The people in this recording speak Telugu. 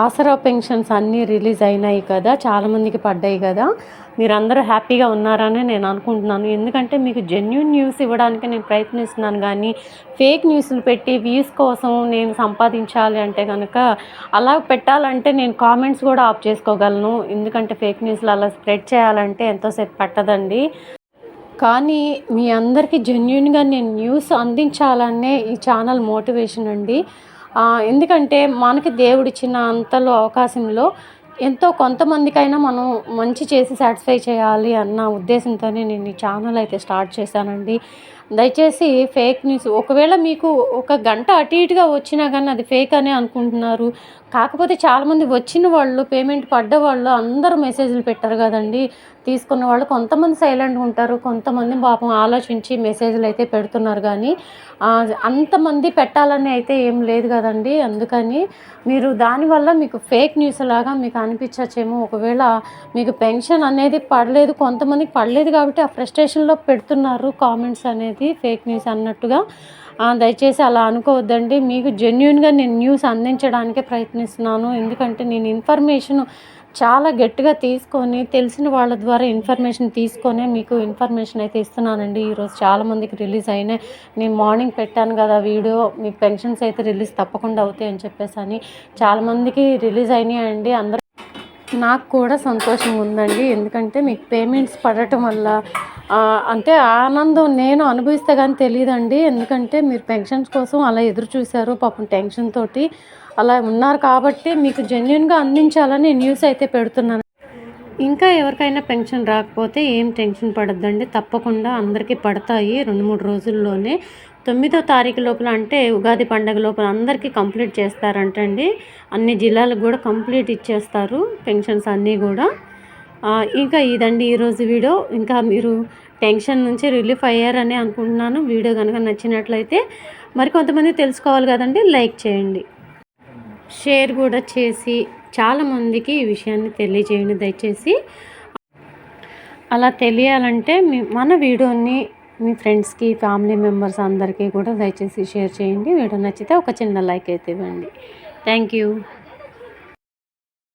ఆసరా పెన్షన్స్ అన్నీ రిలీజ్ అయినాయి కదా చాలామందికి పడ్డాయి కదా. మీరందరూ హ్యాపీగా ఉన్నారని నేను అనుకుంటున్నాను. ఎందుకంటే మీకు జెన్యున్ న్యూస్ ఇవ్వడానికి నేను ప్రయత్నిస్తున్నాను కానీ ఫేక్ న్యూస్లు పెట్టి వ్యూస్ కోసం నేను సంపాదించాలి అంటే కనుక అలా పెట్టాలంటే నేను కామెంట్స్ కూడా ఆఫ్ చేసుకోగలను. ఎందుకంటే ఫేక్ న్యూస్లు అలా స్ప్రెడ్ చేయాలంటే ఎంతోసేపు పట్టదండి. కానీ మీ అందరికీ జెన్యున్గా నేను న్యూస్ అందించాలనే ఈ ఛానల్ మోటివేషన్ అండి. ఎందుకంటే మనకి దేవుడిచ్చిన అంతలో అవకాశంలో ఎంతో కొంతమందికైనా మనం మంచి చేసి సాటిస్ఫై చేయాలి అన్న ఉద్దేశంతోనే నేను ఈ ఛానల్ అయితే స్టార్ట్ చేశానండి. దయచేసి ఫేక్ న్యూస్ ఒకవేళ మీకు ఒక గంట అటు ఇటుగా వచ్చినా కానీ అది ఫేక్ అనే అనుకుంటున్నారు. కాకపోతే చాలామంది వచ్చిన వాళ్ళు పేమెంట్ పడ్డ వాళ్ళు అందరూ మెసేజ్లు పెట్టారు కదండి. తీసుకున్న వాళ్ళు కొంతమంది సైలెంట్గా ఉంటారు కొంతమంది పాపం ఆలోచించి మెసేజ్లు అయితే పెడుతున్నారు కానీ అంతమంది పెట్టాలని అయితే ఏం లేదు కదండి. అందుకని మీరు దానివల్ల మీకు ఫేక్ న్యూస్ లాగా మీకు అనిపించచ్చేమో. ఒకవేళ మీకు పెన్షన్ అనేది పడలేదు కొంతమందికి పడలేదు కాబట్టి ఆ ఫ్రస్ట్రేషన్లో పెడుతున్నారు కామెంట్స్ అనేది. ఫేక్ న్యూస్ అన్నట్టుగా. దయచేసి అలా అనుకోవద్దండి. మీకు జెన్యున్గా నేను న్యూస్ అందించడానికే ప్రయత్నిస్తున్నాను. ఎందుకంటే నేను ఇన్ఫర్మేషన్ చాలా గట్టిగా తీసుకొని తెలిసిన వాళ్ళ ద్వారా ఇన్ఫర్మేషన్ తీసుకొనే మీకు ఇన్ఫర్మేషన్ అయితే ఇస్తున్నానండి. ఈరోజు చాలామందికి రిలీజ్ అయినాయి. నేను మార్నింగ్ పెట్టాను కదా వీడియో మీ పెన్షన్స్ అయితే రిలీజ్ తప్పకుండా అవుతాయి అని చెప్పేసి అని చాలామందికి రిలీజ్ అయినాయండి. అందరూ నాకు కూడా సంతోషం ఉందండి. ఎందుకంటే మీకు పేమెంట్స్ పడటం వల్ల అంటే ఆనందం నేను అనుభవిస్తే కానీ తెలియదండి ఎందుకంటే మీరు పెన్షన్స్ కోసం అలా ఎదురు చూశారు. పాపం టెన్షన్ తోటి అలా ఉన్నారు కాబట్టి మీకు జెన్యున్గా అందించాలని న్యూస్ అయితే పెడుతున్నాను. ఇంకా ఎవరికైనా పెన్షన్ రాకపోతే ఏం టెన్షన్ పడద్దండి. తప్పకుండా అందరికీ పడతాయి. రెండు మూడు రోజుల్లోనే తొమ్మిదో తారీఖు లోపల అంటే ఉగాది పండగ లోపల అందరికీ కంప్లీట్ చేస్తారంటండి. అన్ని జిల్లాలకు కూడా కంప్లీట్ ఇచ్చేస్తారు పెన్షన్స్ అన్నీ కూడా. ఇంకా ఇదండి ఈరోజు వీడియో. ఇంకా మీరు టెన్షన్ నుంచి రిలీఫ్ అయ్యారని అనుకుంటున్నాను. వీడియో కనుక నచ్చినట్లయితే మరి కొంతమంది తెలుసుకోవాలి కదండి లైక్ చేయండి. షేర్ కూడా చేసి చాలామందికి ఈ విషయాన్ని తెలియజేయండి దయచేసి. అలా తెలియాలంటే మీ మన వీడియోని మీ ఫ్రెండ్స్కి ఫ్యామిలీ మెంబర్స్ అందరికీ కూడా దయచేసి షేర్ చేయండి. వీడియో నచ్చితే ఒక చిన్న లైక్ అయితే ఇవ్వండి. Thank you.